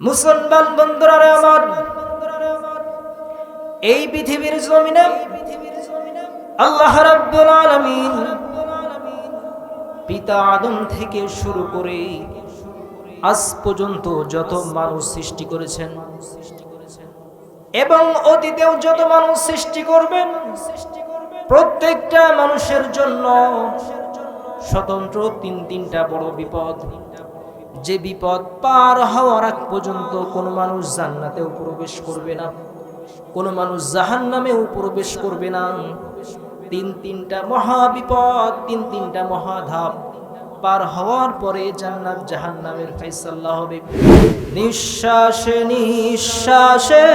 মুসলমান বন্ধুরা আমার, এই পৃথিবীর জমিনে আল্লাহ রাব্বুল আলামিন পিতা আদম থেকে শুরু করে আজ পর্যন্ত যত মানুষ সৃষ্টি করেছেন এবং অতীতেও যত মানুষ সৃষ্টি করবেন, প্রত্যেকটা মানুষের জন্য স্বতন্ত্র তিন তিনটা বড় বিপদ। যে বিপদ পার হওয়ার আগ পর্যন্ত কোনো মানুষ জান্নাতেও প্রবেশ করবে না, কোনো মানুষ জাহান নামেও প্রবেশ করবে না। তিন তিনটা মহা বিপদ, তিন তিনটা মহাধাপ পার হওয়ার পরে জান্নাত জাহান নামের ফেসাল্লাহ হবে। নিঃশ্বাসে নিঃশ্বাসে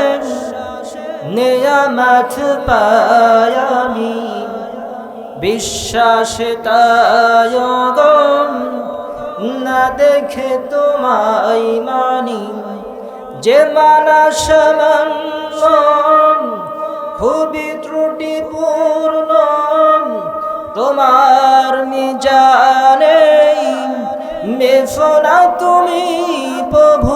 নেয়ামাত পায়ামি বিশ্বাসে তায়গম না দেখে তোমায় মানি। যে মানাস খুবই ত্রুটিপূর্ণ। তোমার মিজানে মেফনা তুমি প্রভু।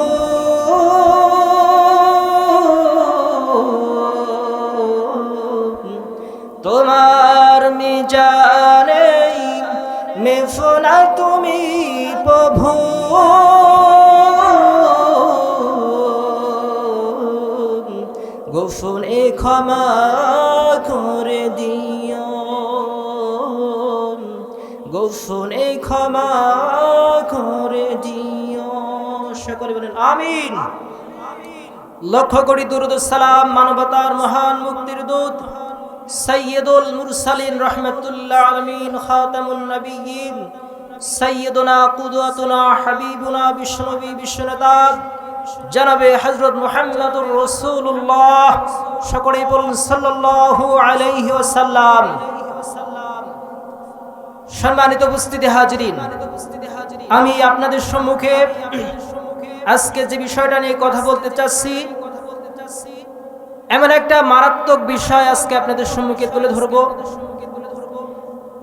তোমার মিজানে মেফনা তুমি প্রভু গোফনে ক্ষমা করে দিও। গোফনে ক্ষমা করে দিও। সকলে বলেন, আমিন। লক্ষ্য করি দুরুদ সালাম, মানবতার মহান মুক্তির দূত সৈয়দুল মুরসালিন রহমতুল্লাহ আলমিন, খাতামুন নবীন। সৈয়দনা কুদওয়াতুনা, হাবিবুনা জনাবে হজরত সকলেই বলুন সাল্লাল্লাহু আলাইহি ওয়াসাল্লাম। সম্মানিত উপস্থিতি হাজিরিন, আমি আপনাদের সম্মুখে আজকে যে বিষয়টা নিয়ে কথা বলতে চাচ্ছি, এমন একটা মারাত্মক বিষয় আজকে আপনাদের সম্মুখে তুলে ধরব।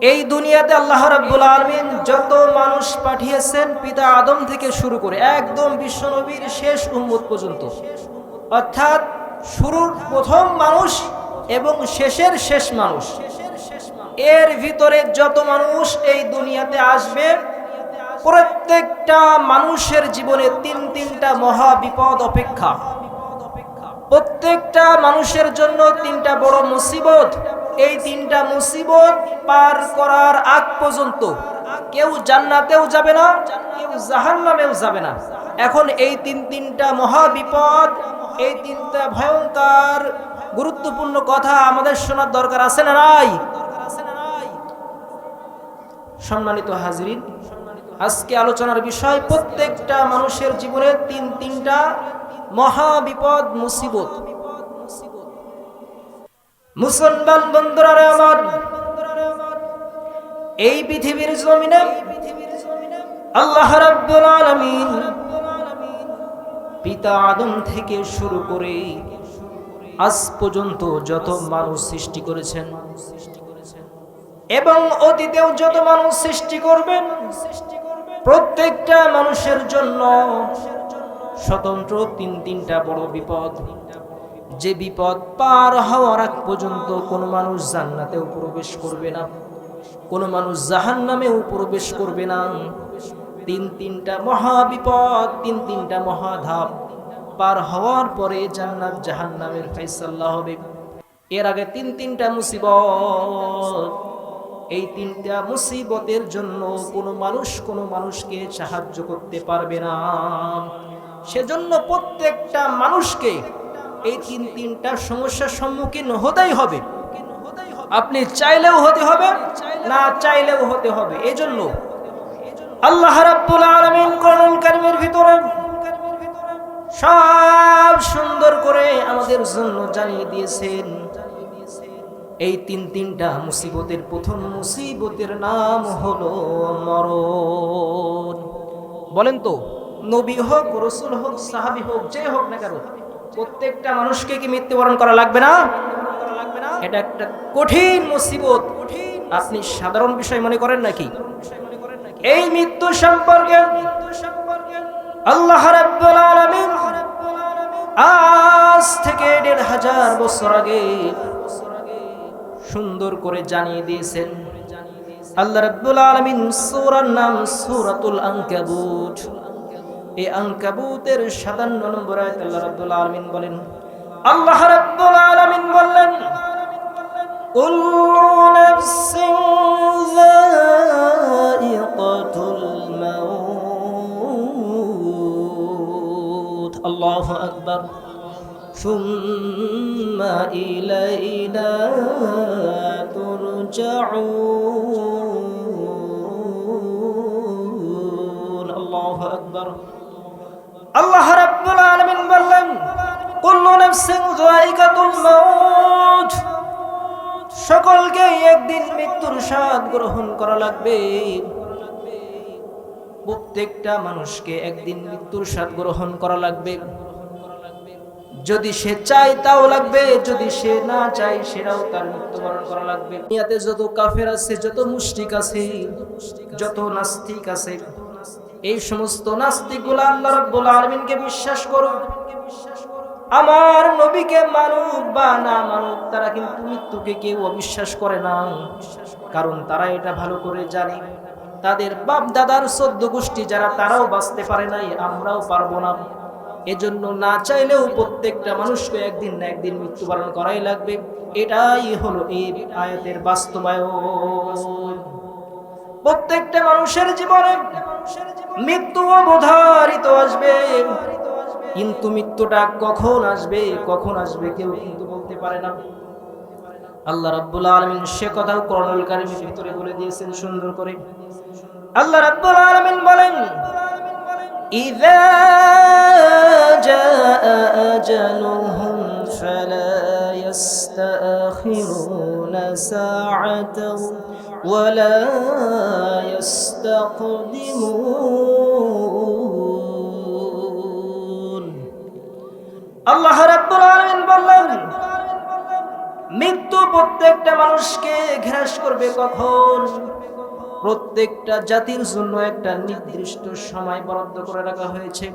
এই দুনিয়াতে আল্লাহ রাব্বুল আলামিন যত মানুষ পাঠিয়েছেন পিতা আদম থেকে শুরু করে একদম বিশ্বনবীর শেষ উম্মত পর্যন্ত। অর্থাৎ শুরুর প্রথম মানুষ এবং শেষের শেষ মানুষ। এর ভিতরে যত মানুষ এই দুনিয়াতে আসবে, প্রত্যেকটা মানুষের জীবনে তিন তিনটা মহা বিপদ অপেক্ষা। প্রত্যেকটা মানুষের জন্য তিনটা বড় মুসিবত। এই তিনটা মুসিবত পার করার আগ পর্যন্ত কেউ জান্নাতেও যাবে না, কেউ জাহান্নামেও যাবে না। এখন এই তিন তিনটা মহা বিপদ, এই তিনটা ভয়ঙ্কর গুরুত্বপূর্ণ কথা আমাদের শোনার দরকার আছে না নাই? সম্মানিত হাজরিন, আজকে আলোচনার বিষয় প্রত্যেকটা মানুষের জীবনে তিন তিনটা মহা বিপদ, মুসিবত। মুসলমান বন্ধুরা আমার, এই পৃথিবীর জমিনে আল্লাহ রাব্বুল আলামিন পিতা আদম থেকে শুরু করে আজ পর্যন্ত যত মানুষ সৃষ্টি করেছেন এবং অতীতেও যত মানুষ সৃষ্টি করবেন, প্রত্যেকটা মানুষের জন্য স্বতন্ত্র তিন তিনটা বড় বিপদ। যে বিপদ পার হওয়ার আগ পর্যন্ত কোনো মানুষ জান্নাতেও প্রবেশ করবে না, কোনো মানুষ জাহান নামেও প্রবেশ করবে না। তিন তিনটা মহা বিপদ, তিন তিনটা মহাধাপ পার হওয়ার পরে জান্নাত জাহান নামের ফেসাল্লাহ হবে। এর আগে তিন তিনটা মুসিবত, এই তিনটা মুসিবতের জন্য কোনো মানুষ কোনো মানুষকে সাহায্য করতে পারবে না। সেজন্য প্রত্যেকটা মানুষকে এই তিন তিনটা সমস্যার সম্মুখীন হতেই হবে। আপনি চাইলেও হতে হবে, না চাইলেও হতে হবে। এই জন্য আল্লাহ রাব্বুল আলামিন কোরআনুল কারীমের ভিতরে সব সুন্দর করে আমাদের জন্য জানিয়ে দিয়েছেন। এই তিন তিনটা মুসিবতের প্রথম মুসিবতের নাম হলো মরণ। বলেন তো, নবী হোক, রসুল হোক, সাহাবি হোক, যে হোক না কেন প্রত্যেকটা মানুষকে কি মৃত্যুবরণ করা লাগবে না? এটা একটা কঠিন মুসিবত। আপনি সাধারণ বিষয় মনে করেন নাকি? এই মৃত্যু সম্পর্কে আল্লাহ আলামিন থেকে দেড় হাজার বছর আগে সুন্দর করে জানিয়ে দিয়েছেন। আল্লাহ রাব্বুল আলামিন সূরার নাম সূরাতুল আনকাবুত। এই আনকাবুতের 57 নম্বর আয়াত আল্লাহ রাব্বুল আলামিন বলেন আল্লাহ রাব্বুল আলামিন বললেন কুল্লু নাফসিন যায়িকাতুল মাউত আল্লাহু আকবার ثم إلينا ترجعون الله أكبر আল্লাহ রাব্বুল আলামিন বললেন, কুল্লু নাফসিন যায়িকাতুল মাউত। সকলকে একদিন মৃত্যুর স্বাদ গ্রহণ করা লাগবে। প্রত্যেকটা মানুষকে একদিন মৃত্যুর স্বাদ গ্রহণ করা লাগবে। যদি সে চায় তাও লাগবে, যদি সে না চায় সেটাও তার মৃত্যুবরণ করা লাগবে। দুনিয়াতে যত কাফের আছে, যত মুশরিক আছে, যত নাস্তিক আছে এই সমস্ত নাস্তিকগুলো আল্লাহ রাব্বুল আলামিনকে বিশ্বাস করো আমার নবীকে মানুক বা না মানুক, তারা কিন্তু মৃত্যুকে কেউ অবিশ্বাস করে না। কারণ তারা এটা ভালো করে জানে। তাদের বাপ দাদার সদ্য গোষ্ঠী যারা, তারাও বাঁচতে পারে নাই, আমরাও পারব না। এজন্য না চাইলেও প্রত্যেকটা মানুষকে একদিন না একদিন মৃত্যুবরণ করাই লাগবে। এটাই হলো এই আয়াতের বাস্তবায়ন। প্রত্যেকটা মানুষের জীবনে মৃত্যু অবধারিত আসবে। কিন্তু মৃত্যুটা কখন আসবে কখন আসবে কেউ কিন্তু বলতে পারে না। আল্লাহ রাব্বুল আলামিন সে কথাও করণুল কারিমের ভিতরে বলে দিয়েছেন সুন্দর করে। আল্লাহ রাব্বুল আলামিন বলেন ইযা জাআ আজালুহুম ফালা يستأخرون ساعة ولا يستقدمون আল্লাহ রাব্বুল আলামিন বললেন মৃত্যু প্রত্যেকটা মানুষকে ঘ্রাস করবে কখন প্রত্যেকটা জাতির জন্য একটা নির্দিষ্ট সময় বরাদ্দ করে রাখা হয়েছে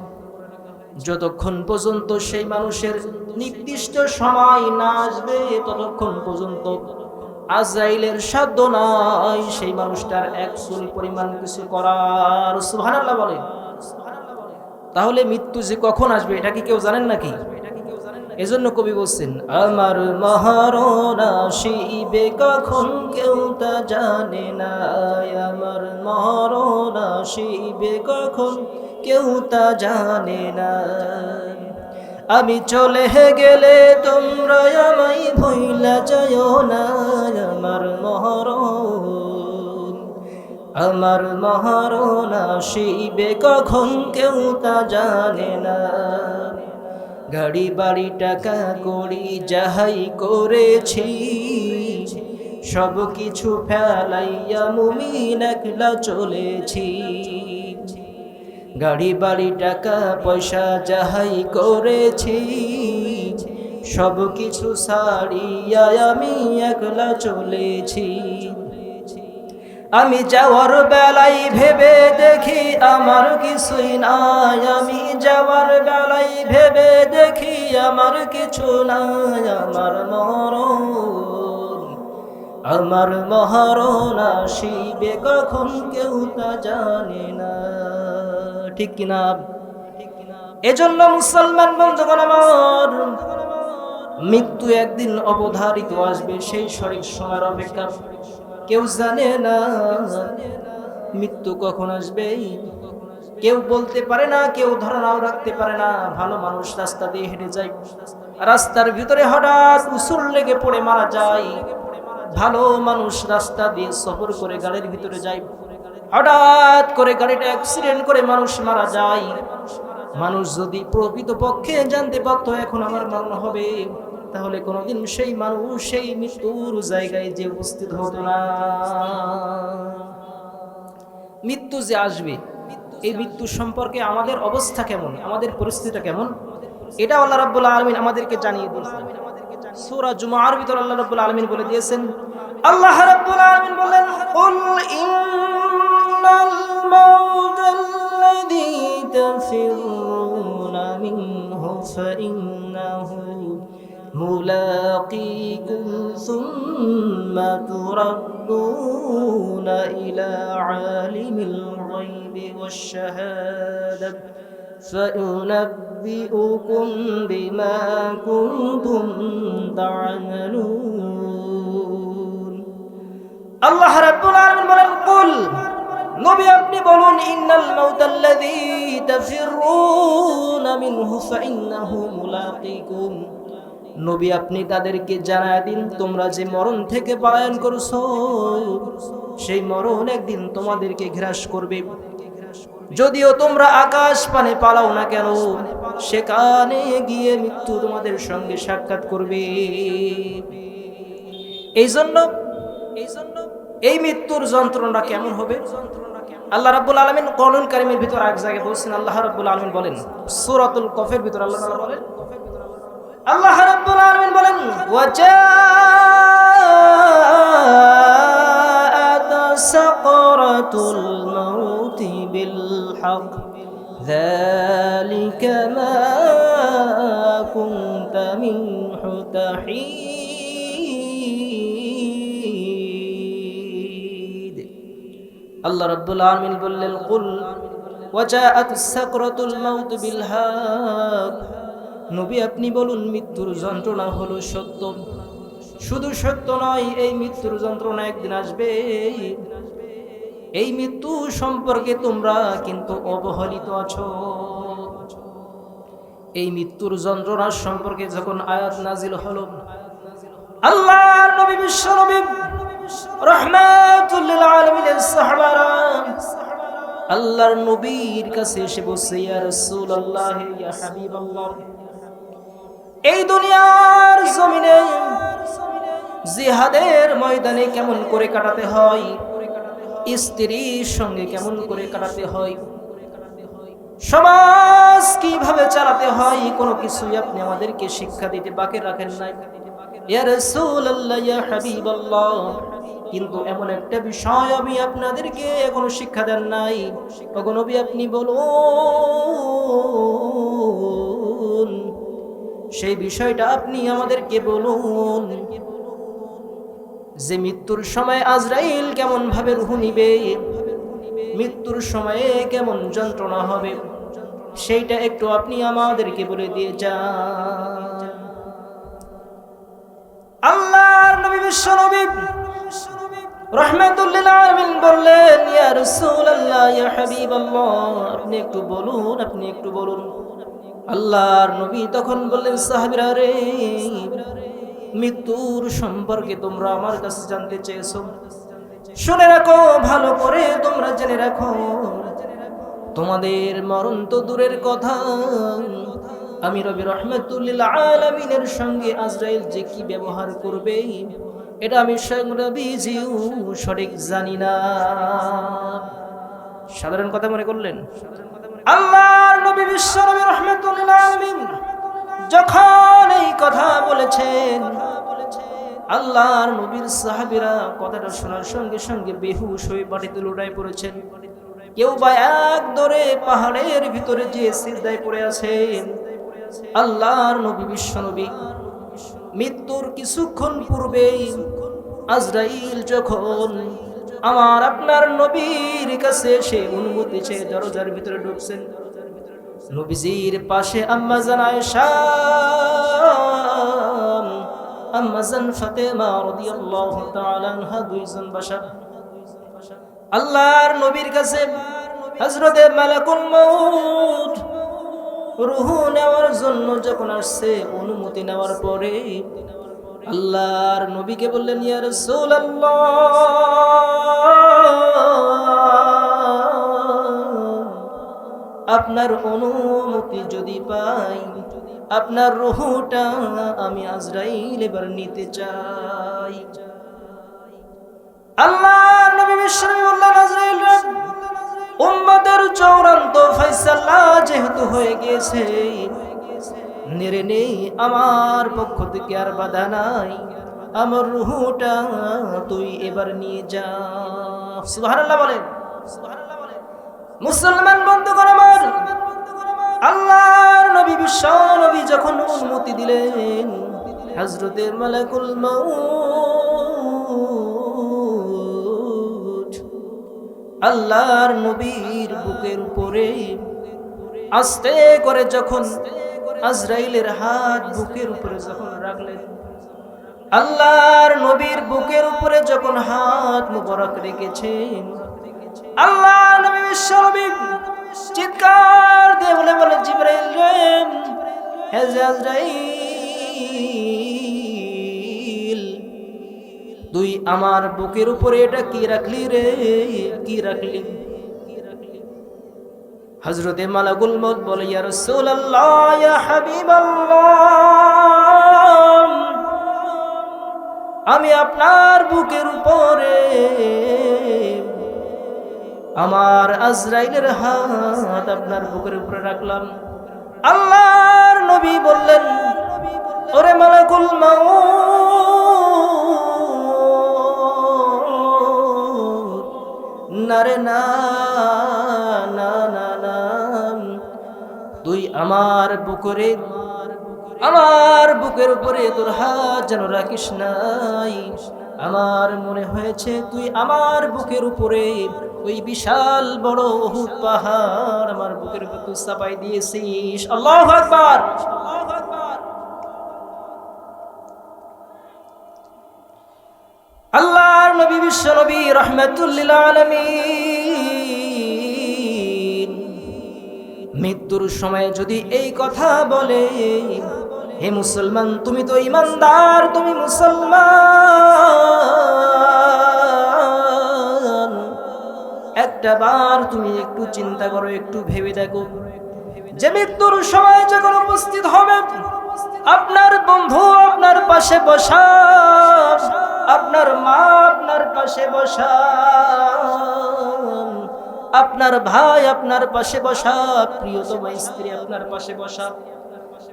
যতক্ষণ পর্যন্ত সেই মানুষের নির্দিষ্ট সময় না আসবে ততক্ষণ পর্যন্ত আজরাইলের সাধ্য নাই। সেই মানুষটার এক চুল পরিমাণ কিছু করার। সুবহানাল্লাহ বলে। তাহলে মৃত্যু যে কখন আসবে, এটা কি কেউ জানেন নাকি? এজন্য কবি বলছেন, আমার মহারণা শিবে কখন কেউ তা জানে না। আমার মহারণা শিবে কখন কেউ তা জানে না। আমি চলে গেলে তোমরা আমায় ভইলা যায় না, আমার মহারণ। আমার মহারণা শিবে কখন কেউ তা জানে না। গাড়ি, বাড়ি, টাকা করি যাহাই করেছি সব কিছু ফেলাইয়া মুমিন একলা চলেছি। গাড়ি, বাড়ি, টাকা, পয়সা যাহাই করেছি, সব কিছু সারিয়া আমি একলা চলেছি। আমি যাওয়ার বেলাই ভেবে দেখি আমার কিছুই নাই। আমি যাওয়ার বেলাই ভেবে দেখি আমার কিছু নাই। আমার মরণ আমার মহারণ আসিবে কখন কেউ তা জানে না। ঠিক কিনা? এজন্য মুসলমান বন্ধুগণ আমার, মৃত্যু একদিন অবধারিত আসবে, সেই সঠিক সময়ের অপেক্ষা। কেউ জানে না মৃত্যু কখন আসবে। কেউ বলতে পারে না, কেউ ধারণাও রাখতে পারে না। ভালো মানুষ রাস্তা দিয়ে হেঁটে যায়। রাস্তার ভিতরে হঠাৎ উসুর লেগে পড়ে মারা যায়। ভালো মানুষ রাস্তা দিয়ে সফর করে গাড়ির ভিতরে যায়। হঠাৎ করে গাড়িটা অ্যাক্সিডেন্ট করে মানুষ মারা যায়। মানুষ যদি প্রকৃত পক্ষে জানতে পারত এখন আমার মরণ হবে, তাহলে কোনোদিন সেই মানুষ সেই মৃত্যুর জায়গায় যে উপস্থিত হতো না। মৃত্যু যে আসবে, এই মৃত্যু সম্পর্কে আমাদের অবস্থা কেমন, আমাদের পরিস্থিতিটা কেমন? এটা আল্লাহ রাব্বুল আলামিন আমাদেরকে জানিয়ে দিয়েছেন। সূরা জুমার ভিতর আল্লাহ রাব্বুল আলামিন বলে দিয়েছেন, আল্লাহ রাব্বুল আলামিন বলেন কুল ইন্নাল মাউত আল্লাযী তাফিরুনা মিনহু ফাইন্নাহু মুলাকীকুম সুম্মা তুরাদ্দুনা ইলা আলিমিল গায়বি ওয়াশ শাহাদাতি فينبئكم بما كنتم تعملون আল্লাহ রাব্বুল আলামিন বলেন কুল নবী আপনি বলুন ইন্নাল মাউতাল্লাযী তাফিরুনা মিনহু ফাইন্নাহু মুলাকিকুম নবী আপনি তাদেরকে জানায় দিন তোমরা যে মরণ থেকে পলায়ন করছো সেই মরণ একদিন তোমাদেরকে ঘ্রাস করবে যদিও তোমরা আকাশ পানে পালাও না কেন, সেখানে গিয়ে মৃত্যু তোমাদের সঙ্গে সাক্ষাৎ করবে। এই জন্য এই জন্য এই মৃত্যুর যন্ত্রণা কেমন হবে? আল্লাহ রাব্বুল আলামিন কোরআন কারীমের ভিতর এক জায়গায় বলছেন, আল্লাহ রাব্বুল আলামিন বলেন, সূরাতুল কফের ভিতর আল্লাহ বলেন, আল্লাহ রাব্বুল আলামিন বলেন ওয়াজাআত সাকরাতুল মাউত বিল হক ذلك ما كنت منه تحيد আল্লাহ রাব্বুল আলামিন বললেন কুল ওয়াজাআত সাকরাতুল মাউত বিল হক নবী আপনি বলুন মৃত্যুর যন্ত্রণা হলো সত্য শুধু সত্য নয় এই মৃত্যুর যন্ত্রণা একদিন আসবে এই মৃত্যু সম্পর্কে তোমরা কিন্তু অবহেলিত আছো। এই মৃত্যুর যন্ত্রণা সম্পর্কে যখন আয়াত নাজিল হলো, আল্লাহর নবী বিশ্ব নবী রহমাতুল লিল সাহাবারা আল্লাহর নবীর কাছে এসে বসে ইয়া এই দুনিয়ার জমিনে জিহাদের ময়দানে কেমন করে কাটাতে হয়? স্ত্রীর সঙ্গে কেমন করে কাটাতে হয়? সমাজ কীভাবে চালাতে হয়? কোনো কিছুই আপনি আমাদেরকে শিক্ষা দিতে বাকি রাখেন নাই। কিন্তু এমন একটা বিষয় আমি আপনাদেরকে এখনও শিক্ষা দেন নাই। তখন নবী আপনি বলুন, সেই বিষয়টা আপনি আমাদেরকে বলুন। যে মৃত্যুর সময় আজরাইল কেমন ভাবে রুহু নিবে, মৃত্যুর সময়ে কেমন যন্ত্রণা হবে, সেইটা একটু আপনি আমাদেরকে বলে দিয়ে যান। আল্লাহর নবী বিশ্ব নবী রহমাতুল্লিল আলামিন বললেন, ইয়া রাসূলুল্লাহ, ইয়া হাবিবাল্লাহ, আপনি একটু বলুন, আপনি একটু বলুন। আল্লাহর নবী তখন বললেন, সাহাবীরা রে মৃত্যুর সম্পর্কে তোমরা আমার কাছে জানতে চেয়েছো। শুনে রাখো, ভালো করে তোমরা জেনে রাখো। তোমাদের মরণ তো দূরের কথা। আমি রবি রহমতুল্লিল আলমিনের সঙ্গে আজরাইল যে কি ব্যবহার করবে, এটা আমি রবিজিও সঠিক জানি না। সাধারণ কথা মনে করলেন? আল্লাহর নবী বিশ্ব নবী রহমতুল্লিল আলমিন যখন এই কথা বলেছেন, আল্লাহর নবীর সাহাবীরা কথাটা শোনার সঙ্গে সঙ্গে বেহুশ হয়ে পড়েছেন। কেউ বা এক দরে পাহাড়ের ভিতরে যে পড়ে আছেন, আল্লাহর নবী, বিশ্ব নবী, মৃত্যুর কিছুক্ষণ পূর্বে আজরাইল যখন আমার আপনার নবীর কাছে সে অনুমতি চেয়ে দরজার ভিতরে ঢুকছেন নবীজির পাশে আম্মা জানায় আম্মা জান ফাতেমা রাদিয়াল্লাহু তাআলা আনহা দুইজন বাসা। আল্লাহর নবীর কাছে হযরতে মালাকুল মউত রুহু নেওয়ার জন্য যখন আসছে, অনুমতি নেওয়ার পরে আল্লাহর নবীকে বললেন, ইয়া রাসূলুল্লাহ আপনার অনুমতি যদি পাই, আপনার রুহুটা আমি আজরাইল এবার নিতে চাই। আল্লাহ নবী বিশ্বনবী আজরাইল উম্মতের চৌরান্ত ফয়সালা যেহেতু হয়ে গেছে নেরে নেই আমার পক্ষ থেকে আর বাধা নাই, আমার রুহুটা তুই এবার নিয়ে যা। সুবহানাল্লাহ বলেন। সুবহানাল্লাহ মুসলমান বন্ধুগণ আমার, আল্লাহর নবী, বিশ্ব নবী যখন অনুমতি দিলেন হজরতে মালাকুল মাউত, আল্লাহর নবীর বুকের উপরে আস্তে করে যখন আজরাইলের হাত বুকের উপরে যখন রাখলেন, আল্লাহর নবীর বুকের উপরে যখন হাত মুবারক রেখেছেন আল্লাহ নবী বিশ্ব নবী চিৎকার দিয়ে বলে বলে, জিব্রাইল রে, হে আজরাইল তুই আমার বুকের উপরে এটা কি রাখলি রে? কি রাখলি? হজরতে মালাকুল মত বলে, ইয়া রাসূলুল্লাহ, ইয়া আমি আপনার বুকের উপরে আমার আজরাইলের হাত আপনার বুকের উপরে রাখলাম। আল্লাহর নবী বললেন, ওরে মালাকুল মাউত। নারে না না না না। তুই আমার বুকরে, আমার বুকের উপরে তোর হাত যেন রাখিস নাই। আমার মনে হয়েছে তুই আমার বুকের উপরে ওই বিশাল বড় অহুদ পাহাড় আমার বুকের উপর চাপাই দিয়েছিস। আকবার। আল্লাহর নবী বিশ্ব নবী রহমতুল্লিল আলমিন। মৃত্যুর সময় যদি এই কথা বলে, হে মুসলমান, তুমি তো ইমানদার, তুমি মুসলমান। একটা বার তুমি একটু চিন্তা করো, একটু ভেবে দেখো। যে মৃত্যুর সময় যখন উপস্থিত হবে, আপনার বন্ধু আপনার পাশে বসা, আপনার মা আপনার পাশে বসা, আপনার ভাই আপনার পাশে বসা, প্রিয়তম স্ত্রী আপনার পাশে বসা।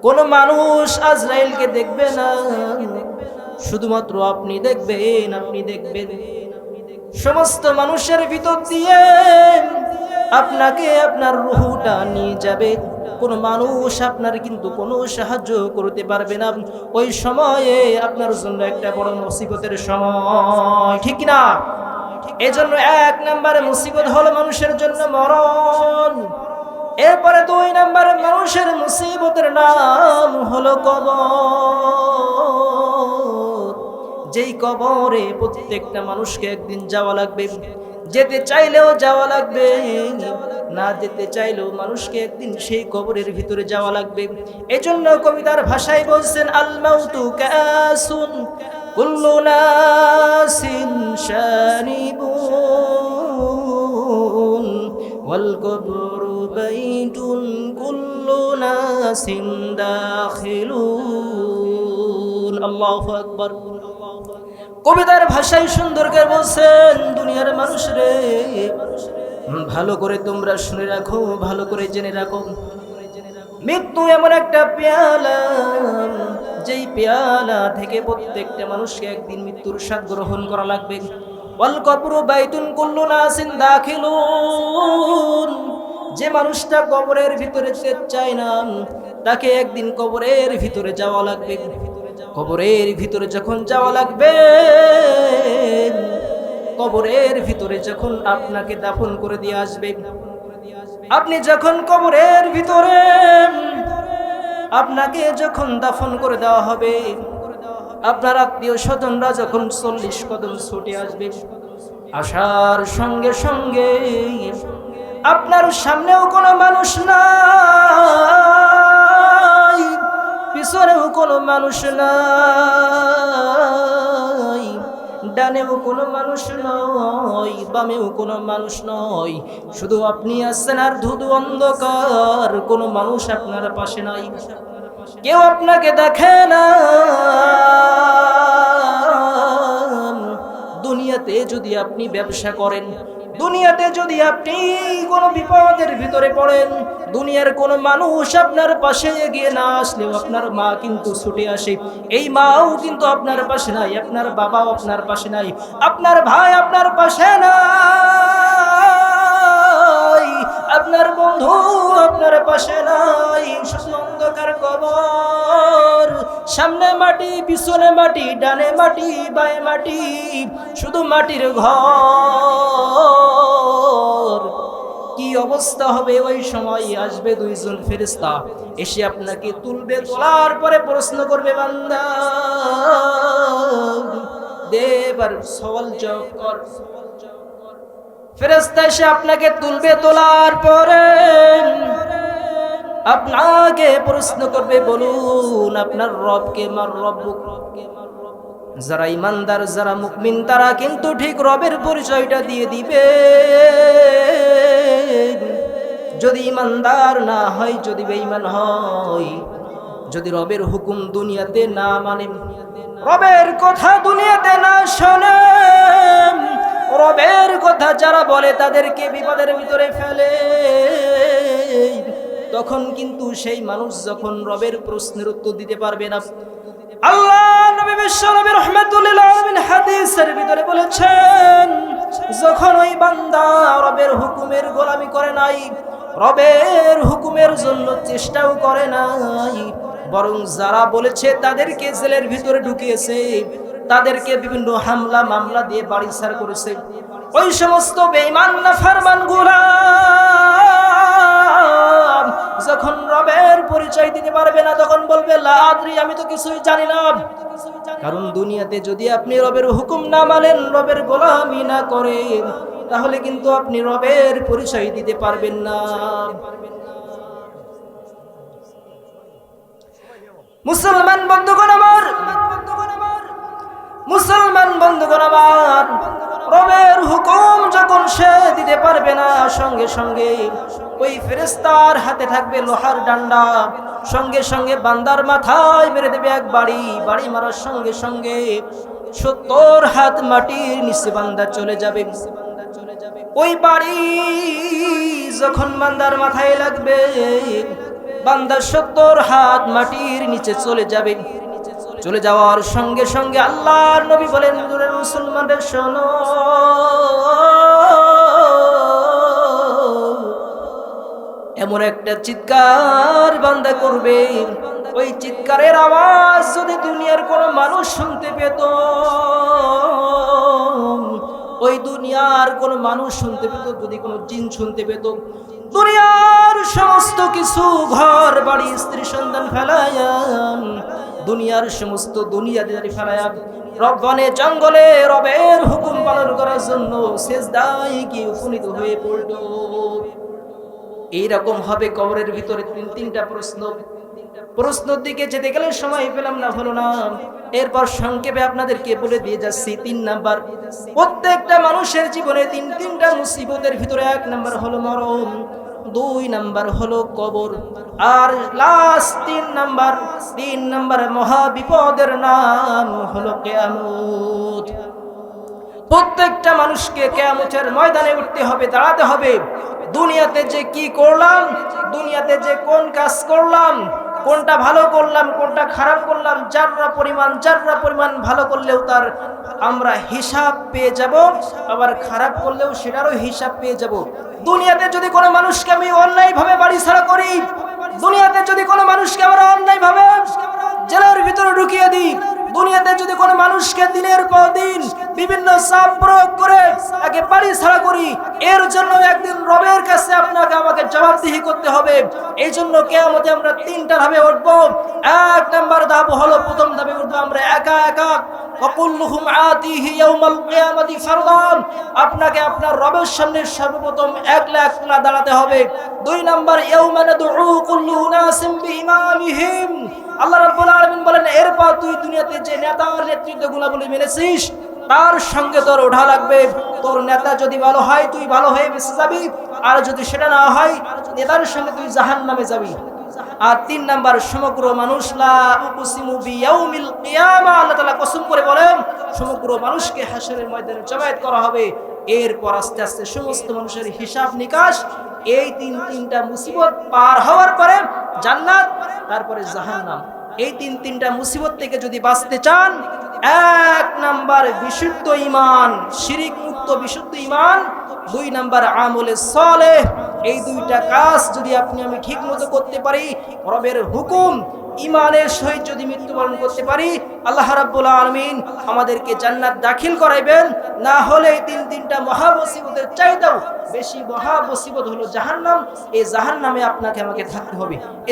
কোন মানুষ আজরাইলকে দেখবে না। শুধুমাত্র আপনি দেখবেন আপনি দেখবেন। সমস্ত মানুষের ভিতর দিয়ে আপনাকে আপনার রুহুটা নিয়ে যাবে। কোন মানুষ আপনার কিন্তু কোনো সাহায্য করতে পারবে না। ওই সময়ে আপনার জন্য একটা বড় মুসিবতের সময়। ঠিক না এজন্য এক নম্বরে মুসিবত হলো মানুষের জন্য মরণ। এরপরে দুই নম্বরে মানুষের মুসিবতের নাম হলো কবর। যেই কবরে প্রত্যেকটা মানুষকে একদিন যাওয়া লাগবে, যেতে চাইলেও যাওয়া লাগবে, না যেতে চাইলেও মানুষকে একদিন সেই কবরের ভিতরে যাওয়া লাগবে। এজন্য কবিতার ভাষায় বলছেন আলমাউতু কাসুন কুল্লু নাসিন কবিতার ভাষায় সুন্দর করে বলছেন, দুনিয়ার মানুষ রে, ভালো করে তোমরা শুনে রাখো, ভালো করে জেনে রাখো। মৃত্যু এমন একটা পেয়ালা, যেই পেয়ালা থেকে প্রত্যেকটা মানুষকে একদিন মৃত্যুর স্বাদ গ্রহণ করা লাগবে। ওয়াল কবরু বাইতুন কুল্লু নাসিন দাখিলুন। যে মানুষটা কবরের ভিতরে যেতে চায় না, তাকে একদিন কবরের ভিতরে যাওয়া লাগবে। কবরের ভিতরে যখন যাওয়া লাগবে, কবরের ভিতরে যখন আপনাকে দাফন করে দিয়ে আসবে, আপনি যখন কবরের ভিতরে, আপনাকে যখন দাফন করে দেওয়া হবে, আপনার আত্মীয় স্বজনরা যখন চল্লিশ কদম ছুটে আসবে, আসার সঙ্গে সঙ্গে আপনার সামনেও কোনো মানুষ নাই। পিছনেও কোনো মানুষ নাই, ডানেও কোনো মানুষ নয়, বামেও কোনো মানুষ নয়। শুধু আপনি আসছেন আর ধুধু অন্ধকার, কোনো মানুষ আপনার পাশে নাই। কেউ আপনাকে দেখে না। দুনিয়াতে যদি আপনি ব্যবসা করেন দুনিয়াতে যদি আপনি কোনো বিপদের ভিতরে পড়েন, দুনিয়ার কোনো মানুষ আপনার পাশে এগিয়ে না আসলেও আপনার মা কিন্তু ছুটে আসে। এই মাও কিন্তু আপনার পাশে নাই, আপনার বাবাও আপনার পাশে নাই, আপনার ভাই আপনার পাশে নাই। আপনার বন্ধু আপনার পাশে নাই অন্ধকার কবর। সামনে মাটি, পিছনে মাটি, ডানে মাটি, বায়ে মাটি, শুধু মাটির ঘর। কি অবস্থা হবে ওই সময়? আসবে দুইজন ফেরিস্তা এসে আপনাকে তুলবে, তোলার পরে প্রশ্ন করবে, বান্দা। দেবার সওয়াল জবাব কর। ফেরেস্তা এসে আপনাকে তুলবে, তোলার পরে আপনাকে প্রশ্ন করবে, বলুন আপনার রবকে মার রব যারা ইমানদার, যারা মুকমিন তারা কিন্তু ঠিক রবের পরিচয়টা দিয়ে দিবে। যদি ইমানদার না হয়, যদি বেঈমান হয়, যদি রবের হুকুম দুনিয়াতে না মানে রবের কথা দুনিয়াতে না শোনে রবের কথা যারা বলে তাদেরকে বিপদের ভিতরে ফেলে। তখন কিন্তু সেই মানুষ যখন রবের প্রশ্নের উত্তর দিতে পারবে না। আল্লাহ নবী বিশ্ব নবী রহমাতুল্লাহ হাদিসের ভিতরে বলেছেন, যখন ওই বান্দা রবের হুকুমের গোলামি করে নাই, রবের হুকুমের জন্য চেষ্টাও করে নাই বরং যারা বলেছে তাদেরকে জেলের ভিতরে ঢুকিয়েছে, তাদেরকে বিভিন্ন হামলা, মামলা দিয়ে বাড়ি সার করেছে। ওই সমস্ত বেঈমান না ফারমান যখন রবের পরিচয় দিতে পারবে না, তখন বলবে, লাদ্রি, আমি তো কিছুই জানি না। কারণ দুনিয়াতে যদি আপনি রবের হুকুম না মানেন, রবের গোলামি না করেন, তাহলে কিন্তু আপনি রবের পরিচয় দিতে পারবেন না। মুসলমান বন্ধুগণ আমার, মুসলমান বন্ধুগণ আমার, রবের হুকুম যখন সে দিতে পারবে না, সঙ্গে সঙ্গে ওই ফেরেস্তার হাতে থাকবে লোহার ডান্ডা, সঙ্গে সঙ্গে বান্দার মাথায় মেরে দেবে এক বাড়ি বাড়ি মারার সঙ্গে সঙ্গে সত্তর হাত মাটির নিচে বান্দা চলে যাবে। ওই বাড়ি যখন বান্দার মাথায় লাগবে বান্দার সত্তর হাত মাটির নিচে চলে যাবে। চলে যাওয়ার সঙ্গে সঙ্গে আল্লাহর নবী বলেন মুসলমানদের শোনো। এমন একটা চিৎকার বান্দা করবে। ওই চিৎকারের আওয়াজ যদি দুনিয়ার কোনো মানুষ শুনতে পেত, ওই দুনিয়ার কোন মানুষ শুনতে পেত, যদি কোনো জিন শুনতে পেত দুনিয়ার সমস্ত কিছু ঘর, বাড়ি, স্ত্রী, সন্তান ফেলায়াম দুনিয়ার সমস্ত দুনিয়াদারি ফেলায়াম রব্বানে, জঙ্গলে রবের হুকুম পালন করার জন্য শেষ দায় গিয়ে উপনীত হয়ে পড়ল? এইরকম হবে কবরের ভিতরে তিন তিনটা প্রশ্ন। প্রশ্নের দিকে যেতে গেলে সময় পেলাম না, হলো না। এরপর সংক্ষেপে আপনাদেরকে বলে দিয়ে যাচ্ছি, তিন নাম্বার, প্রত্যেকটা মানুষের জীবনে তিন, তিনটা মুসিবতের ভিতরে এক নাম্বার হলো মরণ, দুই নাম্বার হলো কবর, আর লাস্ট তিন নাম্বার তিন নাম্বার মহা বিপদের নাম হলো কেয়ামত। প্রত্যেকটা মানুষকে কেয়ামতের ময়দানে উঠতে হবে, দাঁড়াতে হবে। দুনিয়াতে যে কি করলাম, দুনিয়াতে যে কোন কাজ করলাম কোনটা ভালো করলাম, কোনটা খারাপ করলাম, যাররা পরিমাণ যাররা পরিমাণ ভালো করলেও তার আমরা হিসাব পেয়ে যাব, আবার খারাপ করলেও সেটারও হিসাব পেয়ে যাব। দুনিয়াতে যদি কোনো মানুষকে আমি অন্যায়ভাবে বাড়ি ছাড়া করি, দুনিয়াতে যদি কোনো মানুষকে আমরা অন্যায়ভাবে জেলার ভিতরে ঢুকিয়ে দিই দুনিয়াতে যদি কোনো মানুষকে দিনের পর দিন বিভিন্ন চাপ প্রয়োগ করে তাকে বাড়ি ছাড়া করি, এর জন্য একদিন রবের কাছে আপনাকে আমাকে জবাবদিহি করতে হবে। এই জন্য কেয়ামতে আমরা তিনটা ধাপে উঠবো। এক নাম্বার ধাপ হলো, প্রথম ধাপে উঠবো আমরা একা একা। আপনাকে আপনার রবের সামনে সর্বপ্রথম একলা একলা দাঁড়াতে হবে। দুই নম্বর আল্লাহ রাব্বুল আলামিন বলেন, এরপর তুই দুনিয়াতে যে নেতার নেতৃত্ব গুণাবলী মেনেছিস, তার সঙ্গে তোর ওঠা লাগবে। তোর নেতা যদি ভালো হয়, তুই ভালো হয়ে বেঁচে যাবি। আর যদি সেটা না হয়, নেতার সঙ্গে তুই জাহান নামে যাবি। আর তিন নাম্বার, সমগ্র মানুষ, লা উকসিমু বিয়াউমিল কিয়ামা, আল্লাহ তাআলা কসম করে বলেন, সমগ্র মানুষকে হাসরের ময়দানে জমায়েত করা হবে। এরপর আস্তে আস্তে সমস্ত মানুষের হিসাব নিকাশ, এই তিন তিনটা মুসিবত পার হওয়ার পরে জান্নাত, তারপরে জাহান্নাম। এই তিন তিনটা মুসিবত থেকে যদি বাঁচতে চান, এক নাম্বার বিশুদ্ধ ইমান শিরিক মুক্ত বিশুদ্ধ ইমান দুই নাম্বার আমলে সলেহ, এই দুইটা কাজ যদি আপনি আমি ঠিক মতো করতে পারি, রবের হুকুম ইমানের সহিত যদি মৃত্যুবরণ করতে পারি, আল্লাহ রাব্বুল আলমিন আমাদেরকে জান্নাত দাখিল করাইবেন। না হলে এই তিন তিনটা মহাবসিবতের চাইদাও বেশি মহাবসিবত হলো জাহান্নাম। এই জাহান্নামে আপনাকে আমাকে থাকতে হবে।